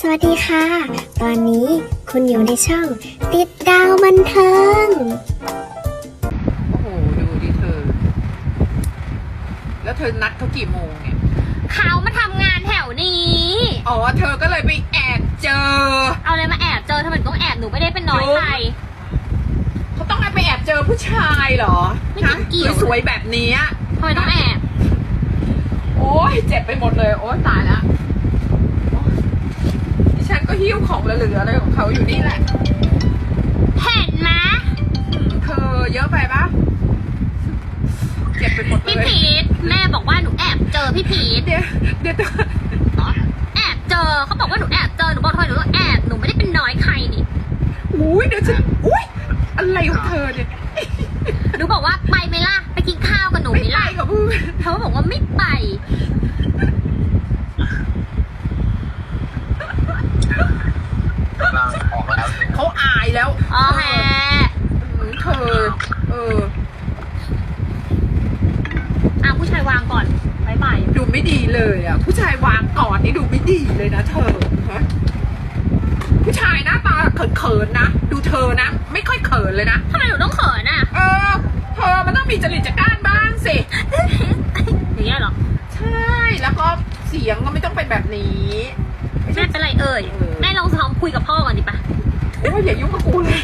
สวัสดีค่ะ ตอนนี้คุณอยู่ในช่อง ติดดาวบันเทิง โอ้โห ดูดิเธอ แล้วเธอนัดเขากี่โมงเนี่ย เขามาทำงานแถวนี้ อ๋อ เธอก็เลยไปแอบเจอ เอาเลยมาแอบเจอทำไมต้องแอบหนูไม่ได้เป็นน้อยใคร เขาต้องไปแอบเจอผู้ชายเหรอไม่ฮะเกี่ยว สวยๆแบบนี้อะทำไมต้องแอบ โอ้ยเจ็บไปหมดเลย โอ้ยตายละโอ๊ยดิฉันก็ หิ้วของเหลือๆอะไรของเขาอยู่นี่แหละเห็นไหมเธอเยอะไปปะเจ็บไปหมดเลพี่ยพีทแม่บอกว่าหนูแอบเจอพี่พีทเดี๋ยวเดี๋ยวเธอแอบเจอเขาบอกว่าหนูแอบเจอหนูบอกทำไมหนูต้องแอบหนูไม่ได้เป็นน้อยใครนี่อุ้ยเดี๋ยวฉันอุ้ยอะไรของเธอเนี่ยหนูบอกว่าไปไหมล่ะไปกินข้าวกับหนูไหมไม่ไล่ล่ะกับเพื่อนเขาบอกว่าไม่ไป กำลังออกแล้ว เขาอายแล้วอ๋อแฮเออเธอ เอออะผู้ชายวางก่อนบายบายดูไม่ดีเลยอะ ผู้ชายวางก่อนนี่ดูไม่ดีเลยนะเธอฮะผู้ชายหน้าตาเขินๆนะ ดูเธอนะ ไม่ค่อยเขินเลยนะ ทำไมหนูต้องเขินอะ เออ เธอมันต้องมีจริตจักร้านบ้างสิ อย่างเงี้ยเหรอ ใช่ แล้วก็เสียงก็ไม่ต้องเป็นแบบนี้ไม่แม่ใช่เป็นไรเอ่ยเออแม่ลองซ้อมคุยกับพ่อก่อนดิปะ ว่าอย่ายุ่งกับกูเลย